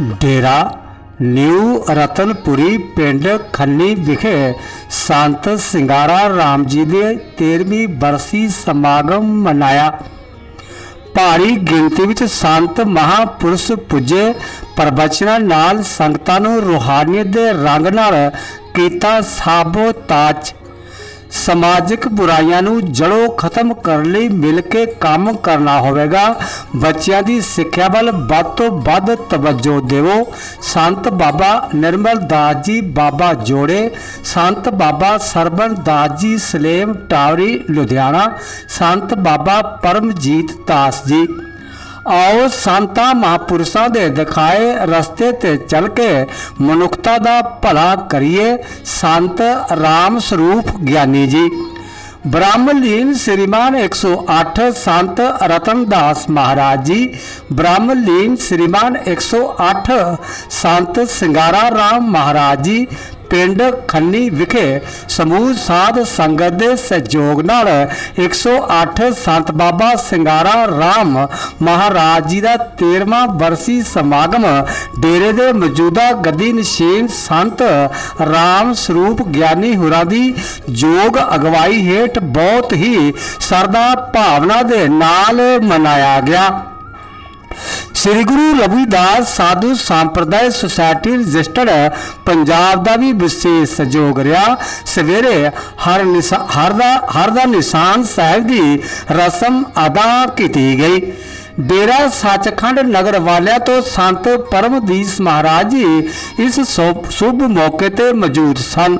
ਡੇਰਾ new ਰਤਨਪੁਰੀ ਪਿੰਡ ਖੰਨੀ ਵਿਖੇ ਸੰਤ ਸਿੰਗਾਰਾ ਰਾਮ ਜੀ ਦੇ 13ਵੀਂ ਬਰਸੀ ਸਮਾਗਮ ਮਨਾਇਆ। ਭਾਰੀ ਗਿਣਤੀ ਵਿੱਚ ਸੰਤ ਮਹਾਪੁਰਸ਼ ਪੁੱਜੇ। ਪ੍ਰਵਚਨਾਂ ਨਾਲ ਸੰਗਤਾਂ ਨੂੰ ਰੂਹਾਨੀਅਤ ਦੇ ਰੰਗ ਨਾਲ ਕੀਤਾ ਸਾਬੋ ਤਾਜ ਸਮਾਜਿਕ ਬੁਰਾਈਆਂ ਨੂੰ ਜੜੋਂ ਖਤਮ ਕਰਨ ਲਈ ਮਿਲ ਕੇ ਕੰਮ ਕਰਨਾ ਹੋਵੇਗਾ। ਬੱਚਿਆਂ ਦੀ ਸਿੱਖਿਆ ਵੱਲ ਵੱਧ ਤੋਂ ਵੱਧ ਤਵੱਜੋ ਦੇਵੋ। ਸੰਤ ਬਾਬਾ ਨਿਰਮਲ ਦਾਸ ਜੀ ਬਾਬਾ ਜੋੜੇ, ਸੰਤ ਬਾਬਾ ਸਰਬਨ ਦਾਸ ਜੀ ਸਲੇਮ ਟਾਵਰੀ, ਲੁਧਿਆਣਾ, ਸੰਤ ਬਾਬਾ ਪਰਮਜੀਤ ਦਾਸ ਜੀ। ਆਓ ਸੰਤਾਂ ਮਹਾਪੁਰਸ਼ਾਂ ਦੇ ਦਿਖਾਏ ਰਸਤੇ ਤੇ ਚੱਲ ਕੇ ਮਨੁੱਖਤਾ ਦਾ ਭਲਾ ਕਰੀਏ, ਸੰਤ ਰਾਮ ਸਰੂਪ ਗਿਆਨੀ ਜੀ। ਬ੍ਰਹਮਲੀਨ ਸ੍ਰੀਮਾਨ 108 ਸੰਤ ਰਤਨਦਾਸ ਮਹਾਰਾਜ ਜੀ। ਬ੍ਰਹਮਲੀਨ ਸ੍ਰੀਮਾਨ 108 ਸੰਤ ਸਿੰਗਾਰਾ ਰਾਮ ਮਹਾਰਾਜ ਜੀ। ਪਿੰਡ ਖੰਨੀ ਵਿਖੇ ਸਮੂਹ ਸਾਧ ਸੰਗਤ ਦੇ ਸਹਿਯੋਗ ਨਾਲ 108 ਸੰਤ ਬਾਬਾ ਸਿੰਗਾਰਾ ਰਾਮ ਮਹਾਰਾਜ ਜੀ ਦਾ 13ਵਾਂ ਬਰਸੀ ਸਮਾਗਮ ਡੇਰੇ ਦੇ ਮੌਜੂਦਾ ਗੱਦੀ ਨਸ਼ੀਨ ਸੰਤ ਰਾਮ ਸਰੂਪ ਗਿਆਨੀ ਹੁਰਾਂ ਦੀ ਯੋਗ ਅਗਵਾਈ ਹੇਠ ਬਹੁਤ ਹੀ ਸਰਦਾ ਭਾਵਨਾ ਦੇ ਨਾਲ ਮਨਾਇਆ ਗਿਆ। ਸ੍ਰੀ ਗੁਰੂ ਰਵਿਦਾਸ ਸਾਧੂ ਸੰਪਰਦਾਇ ਸੁਸਾਇਟੀ ਰਜਿਸਟਰਡ ਪੰਜਾਬ ਦਾ ਵੀ ਵਿਸ਼ੇਸ਼ ਸਹਿਯੋਗ ਰਿਹਾ। ਸਵੇਰੇ ਹਰ ਨਿਸਾ- ਹਰ ਦਾ ਹਰ ਦਾ ਨਿਸ਼ਾਨ ਸਾਹਿਬ ਦੀ ਰਸਮ ਅਦਾ ਕੀਤੀ ਗਈ। ਡੇਰਾ ਸੱਚਖੰਡ ਨਗਰ ਵਾਲਿਆਂ ਤੋਂ ਸੰਤ ਪਰਮਦੀਸ ਮਹਾਰਾਜ ਜੀ ਇਸ ਸ਼ੁਭ ਸ਼ੁਭ ਮੌਕੇ ਤੇ ਮੌਜੂਦ ਸਨ।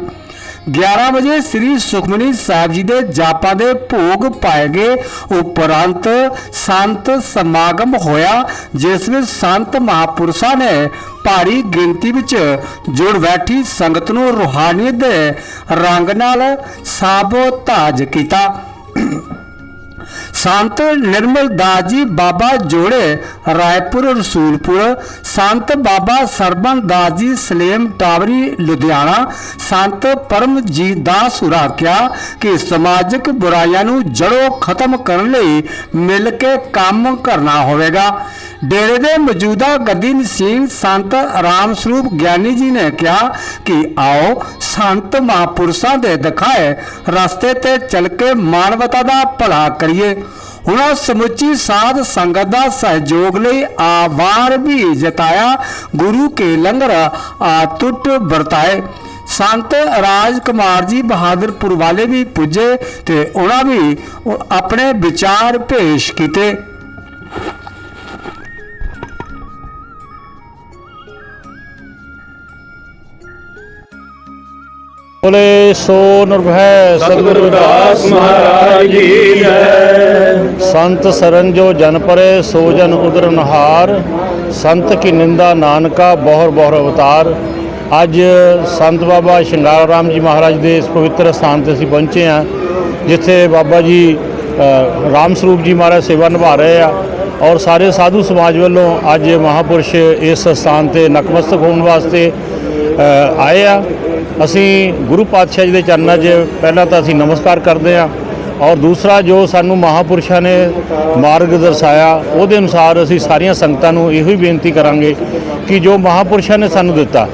11 ਵਜੇ ਸ੍ਰੀ ਸੁਖਮਨੀ ਸਾਹਿਬ ਜੀ ਦੇ ਜਾਪਾਂ ਦੇ ਭੋਗ ਪਾਏ ਗਏ। ਉਪਰੰਤ ਸੰਤ ਸਮਾਗਮ ਹੋਇਆ, ਜਿਸ ਵਿੱਚ ਸੰਤ ਮਹਾਪੁਰਸ਼ਾਂ ਨੇ ਭਾਰੀ ਗਿਣਤੀ ਵਿੱਚ ਜੁੜ ਬੈਠੀ ਸੰਗਤ ਨੂੰ ਰੂਹਾਨੀਅਤ ਦੇ ਰੰਗ ਨਾਲ ਸਾਬੋ ਤਾਜ ਕੀਤਾ। ਸੰਤ ਨਿਰਮਲ ਦਾਸ ਜੀ ਬਾਬਾ ਜੋੜੇ, ਰਾਏਪੁਰ, ਰਸੂਲਪੁਰ। ਸੰਤ ਬਾਬਾ ਸਰਬਨ ਦਾਸ ਜੀ ਸਲੇਮ ਟਾਵਰੀ, ਲੁਧਿਆਣਾ। ਸੰਤ ਪਰਮਜੀਤ ਦਾਸ ਹੁਰਾ ਕਿ ਸਮਾਜਿਕ ਬੁਰਾਈਆਂ ਨੂੰ ਜੜੋਂ ਖਤਮ ਕਰਨ ਲਈ ਮਿਲ ਕੇ ਕੰਮ ਕਰਨਾ ਹੋਵੇਗਾ। ਡੇਰੇ ਦੇ ਮੌਜੂਦਾ ਗੱਦੀ ਨਸੀਨ ਸੰਤ ਰਾਮ ਸਰੂਪ ਗਿਆਨੀ ਜੀ ਨੇ ਕਿਹਾ ਕਿ ਆਓ ਸੰਤ ਮਹਾਪੁਰਸ਼ਾਂ ਦੇ ਦਿਖਾਏ ਰਸਤੇ ਤੇ ਚੱਲ ਕੇ ਮਾਨਵਤਾ ਦਾ ਭਲਾ ਕਰੀਏ। ਉਹਨਾਂ ਸਮੁੱਚੀ ਸਾਧ ਸੰਗਤ ਦਾ ਸਹਿਯੋਗ ਲਈ ਆਵਾਰ ਵੀ ਜਤਾਇਆ, ਗੁਰੂ ਕੇ ਲੰਗਰ ਆਤੁੱਟ ਵਰਤਾਏ। ਸੰਤ ਰਾਜ ਕੁਮਾਰ ਜੀ ਬਹਾਦਰਪੁਰ ਵਾਲੇ ਵੀ ਪੁੱਜੇ ਤੇ ਉਹਨਾਂ ਵੀ ਆਪਣੇ ਵਿਚਾਰ ਪੇਸ਼ ਕੀਤੇ। ਬੋਲੇ ਸੋ ਨਿਰਭੈ ਸਤਿਗੁਰੂ ਰਵਿਦਾਸ ਮਹਾਰਾਜ ਜੀ ਜੈ। ਸੰਤ ਸਰਨ ਜੋ ਜਨ ਪਰੇ ਸੋ ਜਨ ਉਦਰ ਨਹਾਰ। ਸੰਤ ਕੀ ਨਿੰਦਾ ਨਾਨਕਾ ਬਹੁਰ ਬਹੁਰ ਅਵਤਾਰ। ਅੱਜ ਸੰਤ ਬਾਬਾ ਸ਼ਿੰਗਾਰਾ ਰਾਮ ਜੀ ਮਹਾਰਾਜ ਦੇ ਇਸ ਪਵਿੱਤਰ ਸਥਾਨ ਤੇ ਅਸੀਂ ਪਹੁੰਚੇ ਹਾਂ ਜਿੱਥੇ ਬਾਬਾ ਜੀ ਰਾਮ ਸਰੂਪ ਜੀ ਮਹਾਰਾਜ ਸੇਵਾ ਨਿਭਾ ਰਹੇ ਆ ਔਰ ਸਾਰੇ ਸਾਧੂ ਸਮਾਜ ਵੱਲੋਂ ਅੱਜ ਮਹਾਪੁਰਸ਼ ਇਸ ਸਥਾਨ ਤੇ ਨਕਮਸਤਕ ਹੋਣ ਵਾਸਤੇ ਆਏ ਆ। ਅਸੀਂ ਗੁਰੂ ਪਾਤਸ਼ਾਹ ਜੀ ਦੇ ਚਰਨਾਂ 'ਚ ਪਹਿਲਾਂ ਤਾਂ ਅਸੀਂ ਨਮਸਕਾਰ ਕਰਦੇ ਹਾਂ ਔਰ ਦੂਸਰਾ ਜੋ ਸਾਨੂੰ ਮਹਾਪੁਰਸ਼ਾਂ ਨੇ ਮਾਰਗ ਦਰਸਾਇਆ, ਉਹਦੇ ਅਨੁਸਾਰ ਅਸੀਂ ਸਾਰੀਆਂ ਸੰਗਤਾਂ ਨੂੰ ਇਹੋ ਹੀ ਬੇਨਤੀ ਕਰਾਂਗੇ ਕਿ ਜੋ ਮਹਾਪੁਰਸ਼ਾਂ ਨੇ ਸਾਨੂੰ ਦਿੱਤਾ,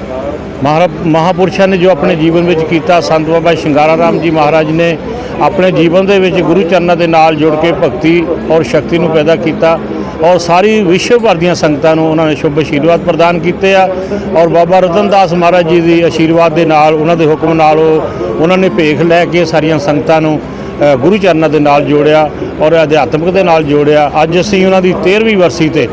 ਮਹਾਰਾ, ਮਹਾਪੁਰਸ਼ਾਂ ਨੇ ਜੋ ਆਪਣੇ ਜੀਵਨ ਵਿੱਚ ਕੀਤਾ, ਸੰਤ ਬਾਬਾ ਸ਼ਿੰਗਾਰਾ ਰਾਮ ਜੀ ਮਹਾਰਾਜ ਨੇ ਆਪਣੇ ਜੀਵਨ ਦੇ ਵਿੱਚ ਗੁਰੂ ਚਰਨਾਂ ਦੇ ਨਾਲ ਜੁੜ ਕੇ ਭਗਤੀ ਔਰ ਸ਼ਕਤੀ ਨੂੰ ਪੈਦਾ ਕੀਤਾ ਔਰ ਸਾਰੀ ਵਿਸ਼ਵ ਭਰ ਦੀਆਂ ਸੰਗਤਾਂ ਨੂੰ ਉਹਨਾਂ ਨੇ ਸ਼ੁਭ ਆਸ਼ੀਰਵਾਦ ਪ੍ਰਦਾਨ ਕੀਤੇ ਆ। ਔਰ ਬਾਬਾ ਰਤਨਦਾਸ ਮਹਾਰਾਜ ਜੀ ਦੀ ਆਸ਼ੀਰਵਾਦ ਦੇ ਨਾਲ, ਉਹਨਾਂ ਦੇ ਹੁਕਮ ਨਾਲ ਉਹ, ਉਹਨਾਂ ਨੇ ਭੇਖ ਲੈ ਕੇ ਸਾਰੀਆਂ ਸੰਗਤਾਂ ਨੂੰ ਗੁਰੂ ਚਰਨਾਂ ਦੇ ਨਾਲ ਜੋੜਿਆ ਔਰ ਅਧਿਆਤਮਿਕ ਦੇ ਨਾਲ ਜੋੜਿਆ। ਅੱਜ ਅਸੀਂ ਉਹਨਾਂ ਦੀ 13ਵੀਂ ਵਰਸੀ ਤੇ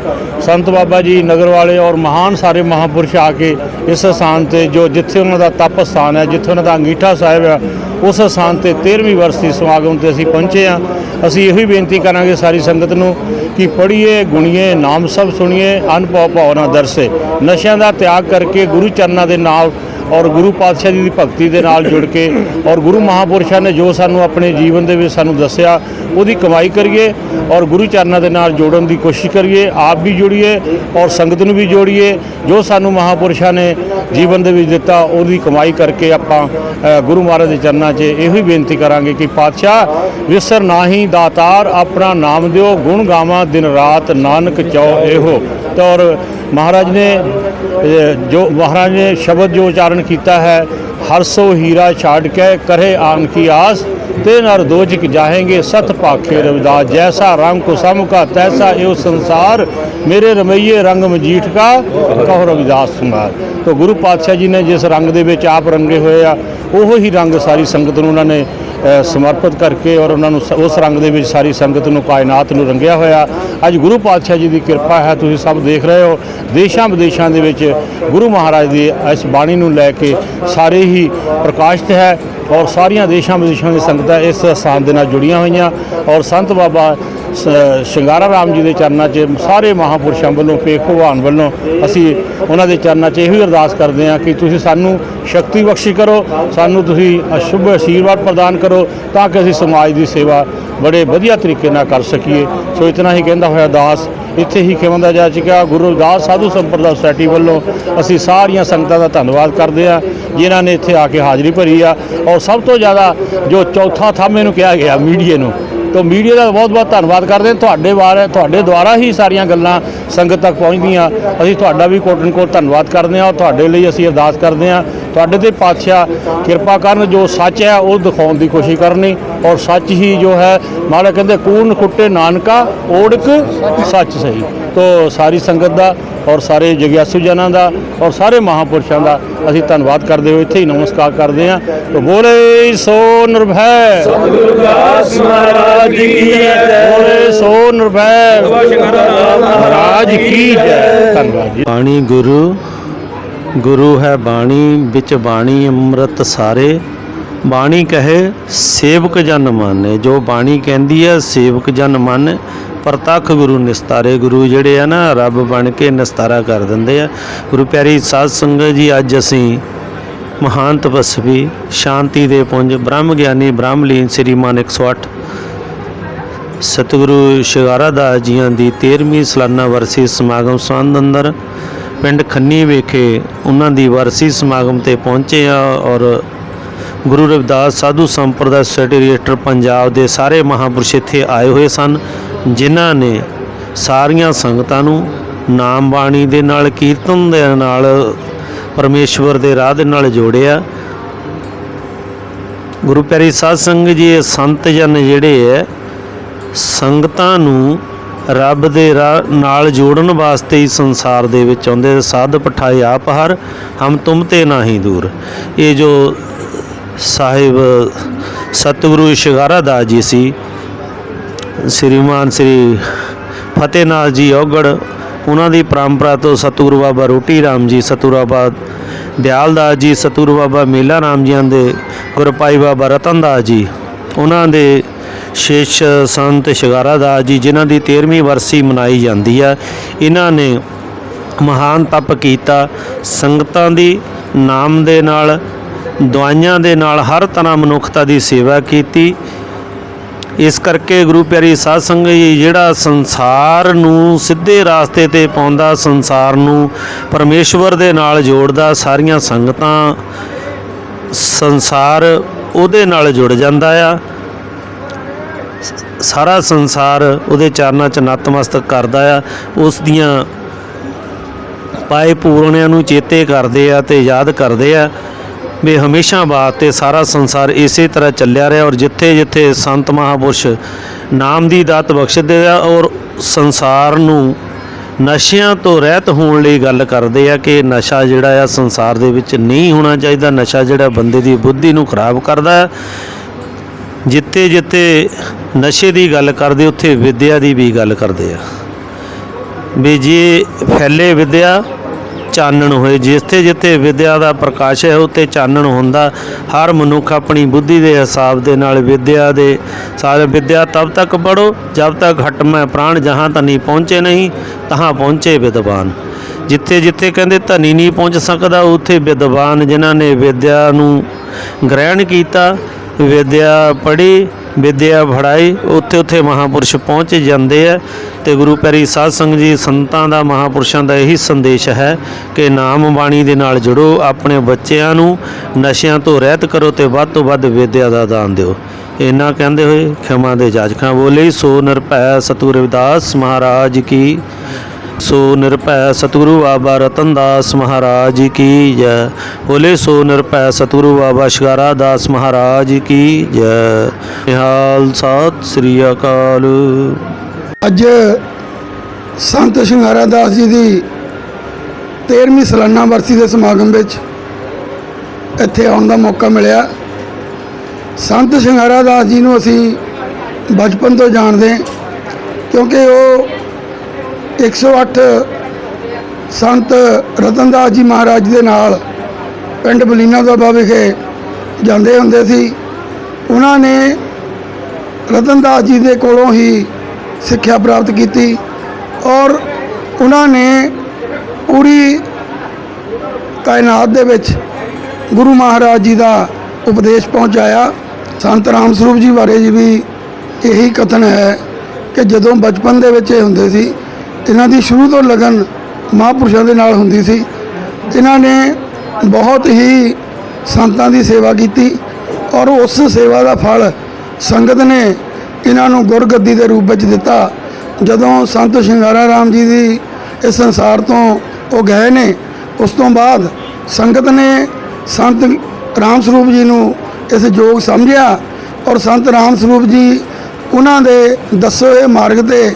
ਸੰਤ ਬਾਬਾ ਜੀ ਨਗਰ ਵਾਲੇ ਔਰ ਮਹਾਨ ਸਾਰੇ ਮਹਾਪੁਰਸ਼ ਆ ਕੇ ਇਸ ਸਥਾਨ ਤੇ ਜੋ ਜਿੱਥੇ ਉਹਨਾਂ ਦਾ ਤਪ ਸਥਾਨ ਹੈ, ਜਿੱਥੇ ਉਹਨਾਂ ਦਾ ਅੰਗੀਠਾ ਸਾਹਿਬ ਹੈ ਉਸ ਸਥਾਨ ਤੇ 13ਵੀਂ ਵਰਸੀ ਸਮਾਗਮ ਤੇ ਅਸੀਂ ਪਹੁੰਚੇ ਹਾਂ। ਅਸੀਂ ਇਹੋ ਹੀ ਬੇਨਤੀ ਕਰਾਂਗੇ ਸਾਰੀ ਸੰਗਤ ਨੂੰ ਕਿ ਪੜ੍ਹੀਏ, ਗੁਣੀਏ, ਨਾਮ ਸਭ ਸੁਣੀਏ, ਅਨਭਵ ਭਾਵਨਾ ਦਰਸੇ। ਨਸ਼ਿਆਂ ਦਾ ਤਿਆਗ ਕਰਕੇ ਗੁਰੂ ਚਰਨਾਂ ਦੇ ਨਾਲ ਔਰ ਗੁਰੂ ਪਾਤਸ਼ਾਹ ਜੀ ਦੀ ਭਗਤੀ ਦੇ ਨਾਲ ਜੁੜ ਕੇ ਔਰ ਗੁਰੂ ਮਹਾਪੁਰਸ਼ਾਂ ਨੇ ਜੋ ਸਾਨੂੰ ਆਪਣੇ ਜੀਵਨ ਦੇ ਵਿੱਚ ਸਾਨੂੰ ਦੱਸਿਆ, ਉਹਦੀ ਕਮਾਈ ਕਰੀਏ ਔਰ ਗੁਰੂ ਚਰਨਾਂ ਦੇ ਨਾਲ ਜੋੜਨ ਦੀ ਕੋਸ਼ਿਸ਼ ਕਰੀਏ, ਆਪ ਵੀ ਜੁੜੀਏ ਔਰ ਸੰਗਤ ਨੂੰ ਵੀ ਜੋੜੀਏ, ਜੋ ਸਾਨੂੰ ਮਹਾਪੁਰਸ਼ਾਂ ਨੇ ਜੀਵਨ ਦੇ ਵਿੱਚ ਦਿੱਤਾ, ਉਹਦੀ ਕਮਾਈ ਕਰਕੇ ਆਪਾਂ ਗੁਰੂ ਮਹਾਰਾਜ ਦੇ ਚਰਨਾਂ 'ਚ ਇਹੋ ਹੀ ਬੇਨਤੀ ਕਰਾਂਗੇ ਕਿ ਪਾਤਸ਼ਾਹ, ਵਿਸਰ ਨਾਹੀ ਦਾਤਾਰ, ਆਪਣਾ ਨਾਮ ਦਿਓ, ਗੁਣ ਗਾਵਾਂ ਦਿਨ ਰਾਤ ਨਾਨਕ ਚਉ ਇਹੋ। ਤੇ ਔਰ ਮਹਾਰਾਜ ਨੇ ਜੋ ਮਹਾਰਾਜ ਨੇ ਸ਼ਬਦ ਜੋ ਉਚਾਰਨ ਕੀਤਾ ਹੈ ਹਰਸੋ ਹੀਰਾ ਛਾੜ ਕੇ ਕਰੇ ਆਨ ਕੀ ਆਸ, ਤੇ ਨਰ ਦੋਜਿਕ ਜਾहेंगे ਸਤ ਪਾਖੇ ਰਵਿਦਾਸ, ਜੈਸਾ ਰੰਗ ਕੋ ਕਾ, ਤੈਸਾ ਇਹੋ ਸੰਸਾਰ, ਮੇਰੇ ਰਮਈਏ ਰੰਗ ਮਜੀਠ ਕਾ, ਕਹੋ ਰਵਿਦਾਸ ਸੁਮਾਰ। ਤੋ ਗੁਰੂ ਪਾਤਸ਼ਾਹ ਜੀ ਨੇ ਜਿਸ ਰੰਗ ਦੇ ਵਿੱਚ ਆਪ ਰੰਗੇ ਹੋਏ ਆ, ਉਹੋ ਹੀ ਰੰਗ ਸਾਰੀ ਸੰਗਤ ਨੂੰ ਉਹਨਾਂ ਨੇ ਸਮਰਪਿਤ ਕਰਕੇ ਔਰ ਉਹਨਾਂ ਨੂੰ ਸ- ਉਸ ਰੰਗ ਦੇ ਵਿੱਚ ਸਾਰੀ ਸੰਗਤ ਨੂੰ, ਕਾਇਨਾਤ ਨੂੰ ਰੰਗਿਆ ਹੋਇਆ। ਅੱਜ ਗੁਰੂ ਪਾਤਸ਼ਾਹ ਜੀ ਦੀ ਕਿਰਪਾ ਹੈ, ਤੁਸੀਂ ਸਭ ਦੇਖ ਰਹੇ ਹੋ। ਦੇਸ਼ਾਂ ਵਿਦੇਸ਼ਾਂ ਦੇ ਵਿੱਚ ਗੁਰੂ ਮਹਾਰਾਜ ਦੀ ਇਸ ਬਾਣੀ ਨੂੰ ਲੈ ਕੇ ਸਾਰੇ ਹੀ ਪ੍ਰਕਾਸ਼ਿਤ ਹੈ ਔਰ ਸਾਰੀਆਂ ਦੇਸ਼ਾਂ ਵਿਦੇਸ਼ਾਂ ਦੀ ਸੰਗਤਾਂ ਇਸ ਸਥਾਨ ਦੇ ਨਾਲ ਜੁੜੀਆਂ ਹੋਈਆਂ ਔਰ ਸੰਤ ਬਾਬਾ ਸ਼ਿੰਗਾਰਾ ਰਾਮ ਜੀ ਦੇ ਚਰਨਾਂ 'ਚ ਸਾਰੇ ਮਹਾਪੁਰਸ਼ਾਂ ਵੱਲੋਂ, ਪੇਖ ਭਗਵਾਨ ਵੱਲੋਂ ਅਸੀਂ ਉਹਨਾਂ ਦੇ ਚਰਨਾਂ 'ਚ ਇਹੋ ਹੀ ਅਰਦਾਸ ਕਰਦੇ ਹਾਂ ਕਿ ਤੁਸੀਂ ਸਾਨੂੰ ਸ਼ਕਤੀ ਬਖਸ਼ੀ ਕਰੋ, ਸਾਨੂੰ ਤੁਸੀਂ ਅਸ਼ੁਭ ਆਸ਼ੀਰਵਾਦ ਪ੍ਰਦਾਨ ਕਰੋ ਤਾਂ ਕਿ ਅਸੀਂ ਸਮਾਜ ਦੀ ਸੇਵਾ ਬੜੇ ਵਧੀਆ ਤਰੀਕੇ ਨਾਲ ਕਰ ਸਕੀਏ। ਸੋ ਇਤਨਾ ਹੀ ਕਹਿੰਦਾ ਹੋਇਆ ਦਾਸ, ਇੱਥੇ ਹੀ ਖਿਮੰਦਾ ਜਾ ਚੁੱਕਿਆ। ਗੁਰੂ ਰਵਿਦਾਸ ਸਾਧੂ ਸੰਪਰਦਾ ਸੁਸਾਇਟੀ ਵੱਲੋਂ ਅਸੀਂ ਸਾਰੀਆਂ ਸੰਗਤਾਂ ਦਾ ਧੰਨਵਾਦ ਕਰਦੇ ਹਾਂ, ਜਿਨ੍ਹਾਂ ਨੇ ਇੱਥੇ ਆ ਕੇ ਹਾਜ਼ਰੀ ਭਰੀ ਆ। ਔਰ ਸਭ ਤੋਂ ਜ਼ਿਆਦਾ ਜੋ ਚੌਥਾ ਥੰਮ ਇਹਨੂੰ ਕਿਹਾ ਗਿਆ ਮੀਡੀਆ ਨੂੰ। ਤੋ ਮੀਡੀਆ ਦਾ ਬਹੁਤ ਬਹੁਤ ਧੰਨਵਾਦ ਕਰਦੇ ਹਾਂ। ਤੁਹਾਡੇ ਬਾਰੇ ਤੁਹਾਡੇ ਦੁਆਰਾ ਹੀ ਸਾਰੀਆਂ ਗੱਲਾਂ ਸੰਗਤ ਤੱਕ ਪਹੁੰਚਦੀਆਂ। ਅਸੀਂ ਤੁਹਾਡਾ ਵੀ ਕੋਟਨ ਕੋਟ ਧੰਨਵਾਦ ਕਰਦੇ ਹਾਂ ਔਰ ਤੁਹਾਡੇ ਲਈ ਅਸੀਂ ਅਰਦਾਸ ਕਰਦੇ ਹਾਂ। ਤੁਹਾਡੇ ਤੇ ਪਾਤਸ਼ਾਹ ਕਿਰਪਾ ਕਰਨ, ਜੋ ਸੱਚ ਹੈ ਉਹ ਦਿਖਾਉਣ ਦੀ ਕੋਸ਼ਿਸ਼ ਕਰਨੀ। ਔਰ ਸੱਚ ਹੀ ਜੋ ਹੈ ਮਾਲਾ ਕਹਿੰਦੇ, ਕੂਨ ਖੁੱਟੇ ਨਾਨਕਾ, ਓੜਕ ਸੱਚ ਸਹੀ। ਤੋ ਸਾਰੀ ਸੰਗਤ ਦਾ ਔਰ ਸਾਰੇ ਜਗਿਆਸੂ ਜਨਾਂ ਦਾ ਔਰ ਸਾਰੇ ਮਹਾਪੁਰਸ਼ਾਂ ਦਾ ਅਸੀਂ ਧੰਨਵਾਦ ਕਰਦੇ ਹੋਏ ਇੱਥੇ ਹੀ ਨਮਸਕਾਰ ਕਰਦੇ ਹਾਂ ਤੋ ਬੋਲੇ ਸੋ ਨਿਰਭੈ। ਗੁਰਦਾਸ ਮਹਾਰਾਜ ਜੀ ਕੀ ਜੈ। ਬੋਲੇ ਸੋ ਨਿਰਭੈ। ਮਹਾਰਾਜ ਕੀ ਜੈ। ਧੰਨਵਾਦ ਜੀ। ਬਾਣੀ ਗੁਰੂ ਗੁਰੂ ਹੈ ਬਾਣੀ ਵਿੱਚ ਬਾਣੀ ਅੰਮ੍ਰਿਤ ਸਾਰੇ। ਬਾਣੀ ਕਹੇ ਸੇਵਕ ਜਨ ਮਾਨੇ। ਜੋ ਬਾਣੀ ਕਹਿੰਦੀ ਹੈ ਸੇਵਕ ਜਨ ਮੰਨ। ਪ੍ਰਤੱਖ ਗੁਰੂ ਨਿਸਤਾਰੇ ਗੁਰੂ ਜਿਹੜੇ ਆ ਨਾ, ਰੱਬ ਬਣ ਕੇ ਨਿਸਤਾਰਾ ਕਰ ਦਿੰਦੇ ਆ। ਗੁਰੂ ਪਿਆਰੀ ਸਾਧ ਸੰਗਤ ਜੀ, ਅੱਜ ਅਸੀਂ ਮਹਾਨ ਤਪਸਵੀ ਸ਼ਾਂਤੀ ਦੇ ਪੁੰਜ ਬ੍ਰਹਮ ਗਿਆਨੀ ਬ੍ਰਹਮਲੀਨ ਸ੍ਰੀਮਾਨ 108 ਸਤਿਗੁਰੂ ਸ਼ਿਗਾਰਾ ਦਾਸ ਜੀਆਂ ਦੀ 13ਵੀਂ ਸਾਲਾਨਾ ਵਰਸੀ ਸਮਾਗਮ ਸੰਬੰਧ ਅੰਦਰ ਪਿੰਡ ਖੰਨੀ ਵਿਖੇ ਉਹਨਾਂ ਦੀ ਵਰਸੀ ਸਮਾਗਮ ਤੇ ਪਹੁੰਚੇ ਆ ਔਰ ਗੁਰੂ ਰਵਿਦਾਸ ਸਾਧੂ ਸੰਪਰਦਾ ਸੋਸਾਇਟੀ ਪੰਜਾਬ ਦੇ ਸਾਰੇ ਮਹਾਂਪੁਰਸ਼ ਇੱਥੇ ਆਏ ਹੋਏ ਸਨ। ਜਿਨ੍ਹਾਂ ਨੇ ਸਾਰੀਆਂ ਸੰਗਤਾਂ ਨੂੰ ਨਾਮ ਬਾਣੀ ਦੇ ਨਾਲ, ਕੀਰਤਨ ਦੇ ਨਾਲ, ਪਰਮੇਸ਼ਵਰ ਦੇ ਰਾਹ ਦੇ ਨਾਲ ਜੋੜਿਆ। ਗੁਰੂ ਪਿਆਰੀ ਸਾਧ ਸੰਗਤ ਜੀ, ਇਹ ਸੰਤ ਜਨ ਜਿਹੜੇ ਹੈ, ਸੰਗਤਾਂ ਨੂੰ ਰੱਬ ਦੇ ਰਾਹ ਨਾਲ ਜੋੜਨ ਵਾਸਤੇ ਹੀ ਸੰਸਾਰ ਦੇ ਵਿੱਚ ਆਉਂਦੇ ਸਾਧ ਪਠਾਏ ਆਪ ਹਰ, ਹਮ ਤੁਮ ਤੇ ਨਾਹੀ ਦੂਰ। ਇਹ ਜੋ ਸਾਹਿਬ ਸਤਿਗੁਰੂ ਸ਼ਿਗਾਰਾ ਦਾਸ ਜੀ ਸੀ ਸ੍ਰੀਮਾਨ ਸ੍ਰੀ ਫਤਿਹਨਾਥ ਜੀ ਔਗੜ, ਉਹਨਾਂ ਦੀ ਪਰੰਪਰਾ ਤੋਂ ਸਤਿਗੁਰੂ ਬਾਬਾ ਰੋਟੀ ਰਾਮ ਜੀ, ਸਤਿਗੁਰੂ ਬਾਬਾ ਦਿਆਲਦਾਸ ਜੀ, ਸਤਿਗੁਰੂ ਬਾਬਾ ਮੇਲਾ ਰਾਮ ਜੀ ਦੇ ਗੁਰਪਾਈ ਬਾਬਾ ਰਤਨਦਾਸ ਜੀ, ਉਹਨਾਂ ਦੇ ਸ਼ੇਸ਼ ਸੰਤ ਸ਼ਿਗਾਰਾ ਦਾਸ ਜੀ, ਜਿਨ੍ਹਾਂ ਦੀ 13ਵੀਂ ਵਰਸੀ ਮਨਾਈ ਜਾਂਦੀ ਆ। ਇਹਨਾਂ ਨੇ ਮਹਾਨ ਤਪ ਕੀਤਾ। ਸੰਗਤਾਂ ਦੀ ਨਾਮ ਦੇ ਨਾਲ, ਦਵਾਈਆਂ ਦੇ ਨਾਲ ਹਰ ਤਰ੍ਹਾਂ ਮਨੁੱਖਤਾ ਦੀ ਸੇਵਾ ਕੀਤੀ। ਇਸ ਕਰਕੇ ਗੁਰੂ ਪਿਆਰੀ ਸਾਧ ਸੰਗਤ ਜੀ, ਜਿਹੜਾ ਸੰਸਾਰ ਨੂੰ ਸਿੱਧੇ ਰਾਸਤੇ ਤੇ ਪਾਉਂਦਾ, ਸੰਸਾਰ ਨੂੰ ਪਰਮੇਸ਼ਵਰ ਦੇ ਨਾਲ ਜੋੜਦਾ, ਸਾਰੀਆਂ ਸੰਗਤਾਂ ਸੰਸਾਰ ਉਹਦੇ ਨਾਲ ਜੁੜ ਜਾਂਦਾ ਆ। ਸਾਰਾ ਸੰਸਾਰ ਉਹਦੇ ਚਰਨਾਂ 'ਚ ਨਤਮਸਤਕ ਕਰਦਾ ਆ। ਉਸ ਦੀਆਂ ਪਾਏ ਪੂਰਣਿਆਂ ਨੂੰ ਚੇਤੇ ਕਰਦੇ ਆ ਤੇ ਯਾਦ ਕਰਦੇ ਆ। ਵੀ ਹਮੇਸ਼ਾ ਵਾਸਤੇ ਸਾਰਾ ਸੰਸਾਰ ਇਸੇ ਤਰ੍ਹਾਂ ਚੱਲਿਆ ਰਿਹਾ ਔਰ ਜਿੱਥੇ ਜਿੱਥੇ ਸੰਤ ਮਹਾਪੁਰਸ਼ ਨਾਮ ਦੀ ਦਾਤ ਬਖਸ਼ਦੇ ਆ ਔਰ ਸੰਸਾਰ ਨੂੰ ਨਸ਼ਿਆਂ ਤੋਂ ਰਹਿਤ ਹੋਣ ਲਈ ਗੱਲ ਕਰਦੇ ਆ ਕਿ ਨਸ਼ਾ ਜਿਹੜਾ ਆ ਸੰਸਾਰ ਦੇ ਵਿੱਚ ਨਹੀਂ ਹੋਣਾ ਚਾਹੀਦਾ, ਨਸ਼ਾ ਜਿਹੜਾ ਬੰਦੇ ਦੀ ਬੁੱਧੀ ਨੂੰ ਖਰਾਬ ਕਰਦਾ ਜਿੱਥੇ ਜਿੱਥੇ ਨਸ਼ੇ ਦੀ ਗੱਲ ਕਰਦੇ, ਉੱਥੇ ਵਿਦਿਆ ਦੀ ਵੀ ਗੱਲ ਕਰਦੇ ਆ। ਵੀ ਜੇ ਫੈਲੇ ਵਿਦਿਆ ਚਾਨਣ ਹੋਏ। ਜਿੱਥੇ ਜਿੱਥੇ ਵਿਦਿਆ ਦਾ ਪ੍ਰਕਾਸ਼ ਹੈ, ਉੱਥੇ ਚਾਨਣ ਹੁੰਦਾ। ਹਰ ਮਨੁੱਖ ਆਪਣੀ ਬੁੱਧੀ ਦੇ ਹਿਸਾਬ ਦੇ ਨਾਲ ਵਿਦਿਆ ਦੇ ਸਾਰੇ ਵਿਦਿਆ ਤਬ ਤੱਕ ਪੜੋ ਜਦ ਤੱਕ ਘਟ ਮੈਂ ਪ੍ਰਾਣ ਜਹਾਂ ਤੱਕ ਪਹੁੰਚੇ ਨਹੀਂ, ਤਹਾਂ ਪਹੁੰਚੇ ਵਿਦਵਾਨ। ਜਿੱਥੇ ਜਿੱਥੇ ਕਹਿੰਦੇ ਧਨੀ ਨਹੀਂ ਪਹੁੰਚ ਸਕਦਾ, ਉੱਥੇ ਵਿਦਵਾਨ ਜਿਨ੍ਹਾਂ ਨੇ ਵਿਦਿਆ ਨੂੰ ਗ੍ਰਹਿਣ ਕੀਤਾ, ਵਿਦਿਆ ਪੜ੍ਹੀ ਵਿਦਿਆ ਪੜ੍ਹਾਈ, ਉੱਥੇ ਉੱਥੇ ਮਹਾਪੁਰਸ਼ ਪਹੁੰਚ, ਜਾਂਦੇ ਆ ਤੇ ਗੁਰੂ ਪਿਆਰੀ ਸਾਧ ਸੰਗਤ ਜੀ ਸੰਤਾਂ ਦਾ, ਮਹਾਪੁਰਸ਼ਾਂ ਦਾ ਇਹੀ ਸੰਦੇਸ਼ ਹੈ ਕਿ ਨਾਮ ਬਾਣੀ ਦੇ ਨਾਲ ਜੁੜੋ, ਆਪਣੇ ਬੱਚਿਆਂ ਨੂੰ ਨਸ਼ਿਆਂ ਤੋਂ ਰਹਿਤ ਕਰੋ ਤੇ ਵੱਧ ਤੋਂ ਵੱਧ ਵਿਦਿਆ ਦਾ ਦਾਨ ਦਿਓ। ਇਹਨਾਂ ਕਹਿੰਦੇ ਹੋਏ ਖਿਮਾ ਦੇ ਜਾਜਕਾਂ ਬੋਲੇ, ਸੋ ਨਿਰਭੈ ਸਤਿਗੁਰੂ ਰਵਿਦਾਸ ਮਹਾਰਾਜ ਕੀ ਸੋ ਨਿਰਭੈ ਸਤਿਗੁਰੂ ਬਾਬਾ ਰਤਨਦਾਸ ਮਹਾਰਾਜ ਕੀ ਜੈ। ਬੋਲੇ ਸੋ ਨਿਰਭੈ ਸਤਿਗੁਰੂ ਬਾਬਾ ਸ਼ਿਕਾਰਾ ਦਾਸ ਮਹਾਰਾਜ ਕੀ ਜੈ। ਨਿਹਾਲ ਸਤਿ ਸ੍ਰੀ ਅਕਾਲ। ਅੱਜ ਸੰਤ ਸ਼ਿੰਗਾਰਾ ਦਾਸ ਜੀ ਦੀ 13ਵੀਂ ਸਾਲਾਨਾ ਵਰਸੀ ਦੇ ਸਮਾਗਮ ਵਿੱਚ ਇੱਥੇ ਆਉਣ ਦਾ ਮੌਕਾ ਮਿਲਿਆ। ਸੰਤ ਸ਼ਿੰਗਾਰਾ ਦਾਸ ਜੀ ਨੂੰ ਅਸੀਂ ਬਚਪਨ ਤੋਂ ਜਾਣਦੇ ਕਿਉਂਕਿ ਉਹ 108 ਸੰਤ ਰਤਨਦਾਸ ਜੀ ਮਹਾਰਾਜ ਦੇ ਨਾਲ ਪਿੰਡ ਬਲੀਨਾ ਦੋਬਾ ਵਿਖੇ ਜਾਂਦੇ ਹੁੰਦੇ ਸੀ। ਉਹਨਾਂ ਨੇ ਰਤਨਦਾਸ ਜੀ ਦੇ ਕੋਲੋਂ ਹੀ ਸਿੱਖਿਆ ਪ੍ਰਾਪਤ ਕੀਤੀ ਔਰ ਉਹਨਾਂ ਨੇ ਪੂਰੀ ਕਾਇਨਾਤ ਦੇ ਵਿੱਚ ਗੁਰੂ ਮਹਾਰਾਜ ਜੀ ਦਾ ਉਪਦੇਸ਼ ਪਹੁੰਚਾਇਆ। ਸੰਤ ਰਾਮ ਸਰੂਪ ਜੀ ਬਾਰੇ ਜੀ ਵੀ ਇਹੀ ਕਥਨ ਹੈ ਕਿ ਜਦੋਂ ਬਚਪਨ ਦੇ ਵਿੱਚ ਇਹ ਹੁੰਦੇ ਸੀ ਇਹਨਾਂ ਦੀ ਸ਼ੁਰੂ ਤੋਂ ਲਗਨ ਮਹਾਂਪੁਰਸ਼ਾਂ ਦੇ ਨਾਲ ਹੁੰਦੀ ਸੀ। ਇਹਨਾਂ ਨੇ ਬਹੁਤ ਹੀ ਸੰਤਾਂ ਦੀ ਸੇਵਾ ਕੀਤੀ ਔਰ ਉਸ ਸੇਵਾ ਦਾ ਫਲ ਸੰਗਤ ਨੇ ਇਹਨਾਂ ਨੂੰ ਗੁਰਗੱਦੀ ਦੇ ਰੂਪ ਵਿੱਚ ਦਿੱਤਾ। ਜਦੋਂ ਸੰਤ ਸ਼ਿੰਗਾਰਾ ਰਾਮ ਜੀ ਦੀ ਇਸ ਸੰਸਾਰ ਤੋਂ ਉਹ ਗਏ ਨੇ, ਉਸ ਤੋਂ ਬਾਅਦ ਸੰਗਤ ਨੇ ਸੰਤ ਰਾਮ ਸਰੂਪ ਜੀ ਨੂੰ ਇਸ ਯੋਗ ਸਮਝਿਆ ਔਰ ਸੰਤ ਰਾਮ ਸਰੂਪ ਜੀ ਉਹਨਾਂ ਦੇ ਦੱਸੇ ਹੋਏ ਮਾਰਗ ਤੇ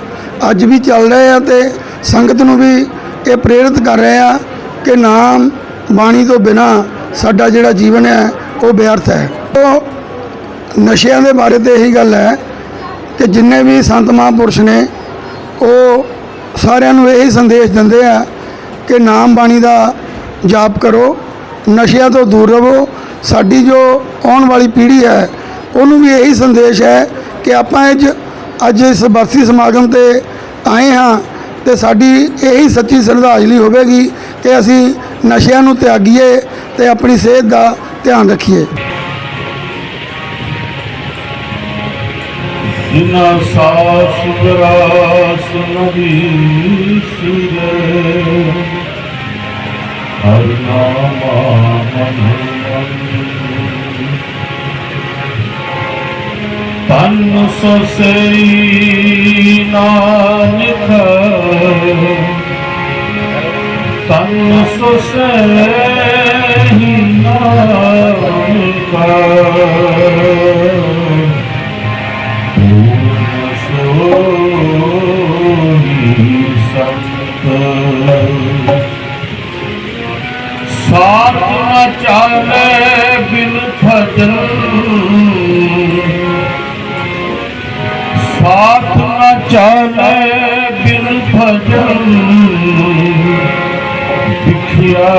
ਅੱਜ ਵੀ ਚੱਲ ਰਹੇ ਆ ਤੇ ਸੰਗਤ ਨੂੰ ਵੀ ਇਹ ਪ੍ਰੇਰਿਤ ਕਰ ਰਹੇ ਆ ਕਿ ਨਾਮ ਬਾਣੀ ਤੋਂ ਬਿਨਾ ਸਾਡਾ ਜਿਹੜਾ ਜੀਵਨ ਹੈ, ਉਹ ਬੇਅਰਥ ਹੈ। ਉਹ ਨਸ਼ਿਆਂ ਦੇ ਬਾਰੇ ਤੇ ਇਹੀ ਗੱਲ ਹੈ ਕਿ ਜਿੰਨੇ ਵੀ ਸੰਤ ਮਹਾਂਪੁਰਸ਼ ਨੇ, ਉਹ ਸਾਰਿਆਂ ਨੂੰ ਇਹੀ ਸੰਦੇਸ਼ ਦਿੰਦੇ ਆ ਕਿ ਨਾਮ ਬਾਣੀ ਦਾ ਜਾਪ ਕਰੋ, ਨਸ਼ਿਆਂ ਤੋਂ ਦੂਰ ਰਹੋ। ਸਾਡੀ ਜੋ ਆਉਣ ਵਾਲੀ ਪੀੜ੍ਹੀ ਹੈ, ਉਹਨੂੰ ਵੀ ਇਹੀ ਸੰਦੇਸ਼ ਹੈ ਕਿ ਆਪਾਂ ਅੱਜ ਅੱਜ ਇਸ ਬਰਸੀ ਸਮਾਗਮ ਤੇ ਆਏ ਹਾਂ ਤੇ ਸਾਡੀ ਇਹੀ ਸੱਚੀ ਸ਼ਰਧਾਂਜਲੀ ਹੋਵੇਗੀ ਕਿ ਅਸੀਂ ਨਸ਼ਿਆਂ ਨੂੰ ਤਿਆਗੀਏ ਤੇ ਆਪਣੀ ਸਿਹਤ ਦਾ ਧਿਆਨ ਰੱਖੀਏ। ਜਿਨਾ ਸਾਸ ਗਰਾਸ ਨਦੀ ਸਿਰੇ ਹਰ ਨਾਮਾ ਮਨ ਤਨ ਸੋ ਸਈ ਨਾਨਕ। ਤਨ ਸੋ ਨਾਨਕ। ਸਾਥ ਨ ਚਾਲੇ ਬਿਨ ਭਜਨ ਚਾਲੇ ਬਿਨ ਭਜਨ ਵਿਖਿਆ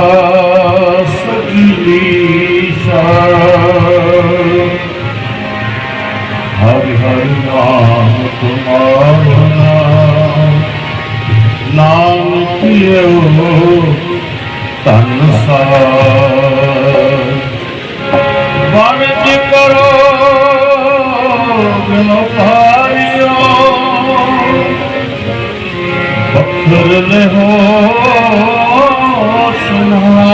ਸਕੀ ਸਾ ਹਰਿ ਹਰਿ ਨਾਮ ਤੁਮਾਰਾ ਨਾਮ ਪਿਓ ਤਨ ਸਾਰ। ਵਰਜ ਕਰੋ ਬਿਨੋ ਭਾਰਿਓ ਬਖਰ ਲੈ ਹੋ ਸੁਨਾ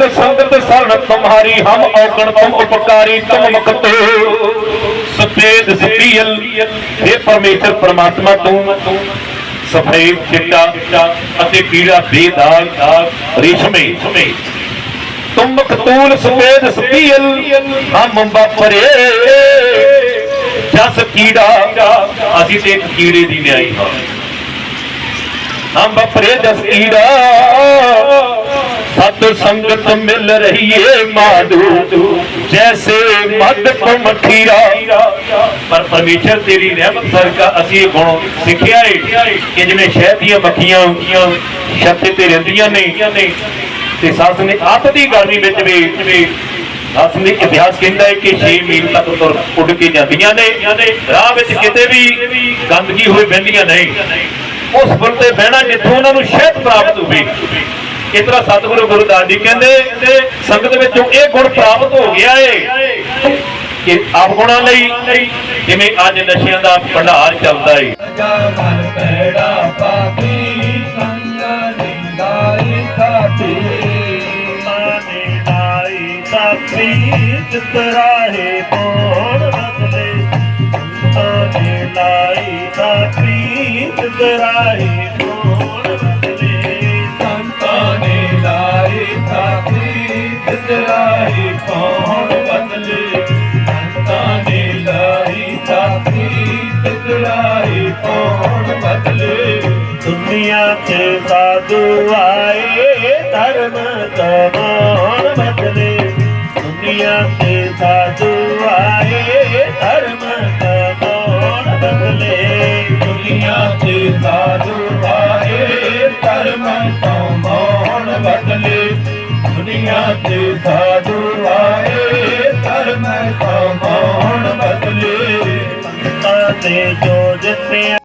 सत संगत शरण तुम्हारी हम औगण तुम उपकारी तुम मुक्त सफेद सफील हे परमेश्वर परमात्मा तू ਸਫੇਦ ਚਿੱਟਾ ਅਤੇ ਪੀਲਾ ਬੇਦਾਗ ਰੇਸ਼ਮੇ ਤੁਮ ਮਕਤੂਲ ਸਫੇਦ ਸਫੀਲ ਹਮ ਬਾਪਰੇ ਜਸ ਕੀੜਾ ਅਸੀਂ ਤੇ ਇੱਕ ਕੀੜੇ ਦੀ ਨਿਆਈ ਹਾਂ ਹਮ ਬਾਪਰੇ ਜਸ ਕੀੜਾ ਸਤ ਸੰਗਤ ਮਿਲ ਰਹੀ ਏ ਮਾਧੂ ਜੈਸੇ ਮਦ ਕੋ ਮਖੀਰਾ ਪਰ ਪਰਮੇਸ਼ਰ ਤੇਰੀ ਰਹਿਮਤ ਸਰਕਾ ਅਸੀਂ ਗੁਣ ਸਿੱਖਿਆ ਏ ਕਿ ਜਿਵੇਂ ਸ਼ਹਿਦ ਦੀਆਂ ਮੱਖੀਆਂ, ਛੱਤੇ ਤੇ ਰਹਿੰਦੀਆਂ ਨੇ ਤੇ ਸੱਸ ਨੇ ਆਪ ਦੀ ਗਰਮੀ ਵਿੱਚ ਵੀ ਸੱਸ ਨੇ ਇਤਿਹਾਸ ਕਹਿੰਦਾ ਹੈ ਕਿ 6 ਮੀਲ ਤੱਕ ਤੁਰ ਉੱਡ ਕੇ ਜਾਂਦੀਆਂ ਨੇ। ਰਾਹ ਵਿੱਚ ਕਿਤੇ ਵੀ ਗੰਦਗੀ ਹੋਈ ਬਹਿੰਦੀਆਂ ਨਹੀਂ ਉਸ ਫੁੱਲ ਤੇ ਬਹਿਣਾ ਜਿੱਥੋਂ ਉਹਨਾਂ ਨੂੰ ਸ਼ਹਿਦ ਪ੍ਰਾਪਤ ਹੋਵੇ। ਇਸ ਤਰ੍ਹਾਂ ਸਤਿਗੁਰੂ ਗੁਰੂ ਦਾਸ ਜੀ ਕਹਿੰਦੇ ਸੰਗਤ ਵਿੱਚੋਂ ਇਹ ਗੁਣ ਪ੍ਰਾਪਤ ਹੋ ਗਿਆ ਏ ਕਿ ਆਪ ਗੁਣਾਂ ਲਈ ਜਿਵੇਂ ਅੱਜ ਨਸ਼ਿਆਂ ਦਾ ਭੰਡਾਰ ਚੱਲਦਾ ਏ। ਮਨ ਪੈੜਾ ਪਾਪੀ ਸੰਗ ਨਿੰਦਾਈ ਖਾਤੀ ਮਾਨੇ ਨਾਈ ਦੁਨੀਆ 'ਚ ਸਾਧੂ ਆਏ, ਧਰਮ ਤਮਾਨ ਬਦਲੇ। ਦੁਨੀਆ 'ਤੇ ਸਾਧੂ ਆਏ, ਧਰਮ ਤਮਾਨ ਬਦਲੇ। ਦੁਨੀਆ 'ਤੇ ਸਾਧੂ ਆਏ, ਧਰਮ ਤਮਾਨ ਬਦਲੇ। ਦੁਨੀਆ 'ਤੇ ਸਾਧੂ ਆਏ, ਧਰਮ ਤਮਾਨ ਬਦਲੇ। ਤੇ ਜੋ